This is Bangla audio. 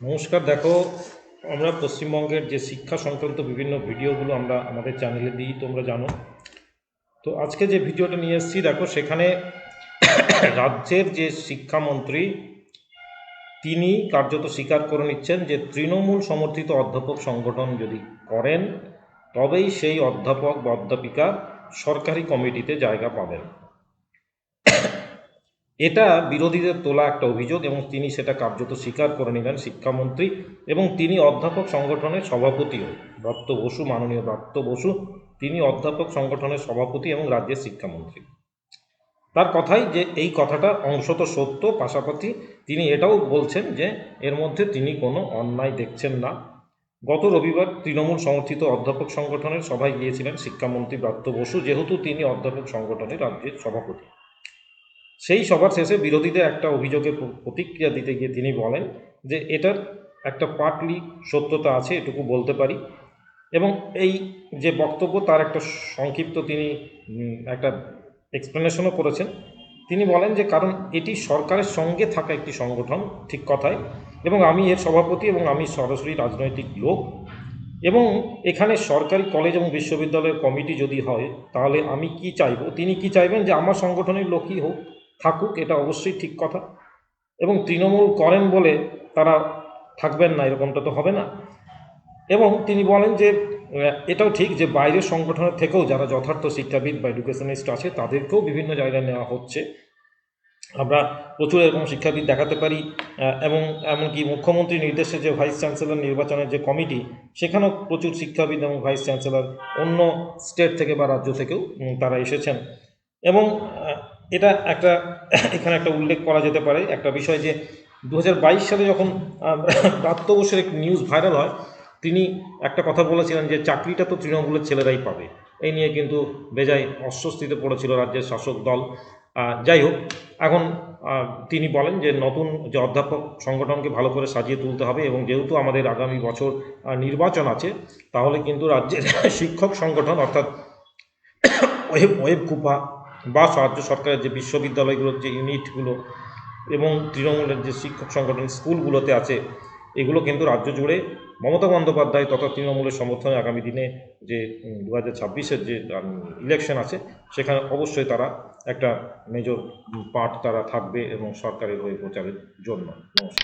নমস্কার, দেখো, আমরা পশ্চিমবঙ্গের যে শিক্ষা সংক্রান্ত বিভিন্ন ভিডিওগুলো আমরা আমাদের চ্যানেলে দিই, তোমরা জানো। তো আজকে যে ভিডিওটা নিয়ে এসেছি, দেখো, সেখানে রাজ্যের যে শিক্ষামন্ত্রী, তিনি কার্যত স্বীকার করে নিচ্ছেন যে তৃণমূল সমর্থিত অধ্যাপক সংগঠন যদি করেন, তবেই সেই অধ্যাপক বা অধ্যাপিকা সরকারি কমিটিতে জায়গা পাবেন। এটা বিরোধীদের তোলা একটা অভিযোগ এবং তিনি সেটা কার্যত স্বীকার করে নিলেন শিক্ষামন্ত্রী এবং তিনি অধ্যাপক সংগঠনের সভাপতিও ব্রত্য বসু, মাননীয় ব্রত্য বসু, তিনি অধ্যাপক সংগঠনের সভাপতি এবং রাজ্যের শিক্ষামন্ত্রী। তার কথাই যে এই কথাটা অংশত সত্য, পাশাপাশি তিনি এটাও বলছেন যে এর মধ্যে তিনি কোনো অন্যায় দেখছেন না। গত রবিবার তৃণমূল সমর্থিত অধ্যাপক সংগঠনের সভায় গিয়েছিলেন শিক্ষামন্ত্রী ব্রাত্য বসু, যেহেতু তিনি অধ্যাপক সংগঠনের রাজ্যের সভাপতি। সেই সভার শেষে বিরোধীদের একটা অভিযোগের প্রতিক্রিয়া দিতে গিয়ে তিনি বলেন যে এটার একটা পার্টলি সত্যতা আছে, এটুকু বলতে পারি। এবং এই যে বক্তব্য, তার একটা সংক্ষিপ্ত তিনি একটা এক্সপ্লেনেশনও করেছেন। তিনি বলেন যে, কারণ এটি সরকারের সঙ্গে থাকা একটি সংগঠন, ঠিক কথাই। এবং আমি এর সভাপতি এবং আমি সরাসরি রাজনৈতিক লোক। এবং এখানে সরকারি কলেজ এবং বিশ্ববিদ্যালয়ের কমিটি যদি হয়, তাহলে আমি কি চাইব? তিনি কি চাইবেন যে আমার সংগঠনের লোকই হোক? থাকুক, এটা অবশ্যই ঠিক কথা। এবং তৃণমূল করেন বলে তারা থাকবেন না, এরকমটা তো হবে না। এবং তিনি বলেন যে এটাও ঠিক যে বাইরের সংগঠনের থেকেও যারা যথার্থ শিক্ষাবিদ বা এডুকেশনিস্ট আছে, তাদেরকেও বিভিন্ন জায়গায় নেওয়া হচ্ছে। আমরা প্রচুর এরকম শিক্ষাবিদ দেখাতে পারি এবং এমনকি মুখ্যমন্ত্রী নির্দেশে যে ভাইস চ্যান্সেলর নির্বাচনের যে কমিটি, সেখানেও প্রচুর শিক্ষাবিদ এবং ভাইস চ্যান্সেলর অন্য স্টেট থেকে বা রাজ্য থেকেও তারা এসেছেন। এবং এটা একটা, এখানে একটা উল্লেখ করা যেতে পারে, একটা বিষয় যে দু হাজার বাইশ সালে যখন প্রাপ্ত বসের নিউজ ভাইরাল হয়, তিনি একটা কথা বলেছিলেন যে চাকরিটা তো তৃণমূলের ছেলেরাই পাবে। এই নিয়ে কিন্তু বেজায় অস্বস্তিতে পড়েছিল রাজ্যের শাসক দল। যাই হোক, এখন তিনি বলেন যে নতুন যে অধ্যাপক সংগঠনকে ভালো করে সাজিয়ে তুলতে হবে এবং যেহেতু আমাদের আগামী বছর নির্বাচন আছে, তাহলে কিন্তু রাজ্যের শিক্ষক সংগঠন অর্থাৎ ওয়েব ওয়েব কুপা বা রাজ্য সরকারের যে বিশ্ববিদ্যালয়গুলোর যে ইউনিটগুলো এবং তৃণমূলের যে শিক্ষক সংগঠন স্কুলগুলোতে আছে, এগুলো কিন্তু রাজ্য জুড়ে মমতা বন্দ্যোপাধ্যায় তথা তৃণমূলের সমর্থনে আগামী দিনে যে দু হাজার ছাব্বিশের যে ইলেকশন আছে, সেখানে অবশ্যই তারা একটা মেজর পার্ট তারা থাকবে এবং সরকারের হয়ে প্রচারের জন্য। নমস্কার।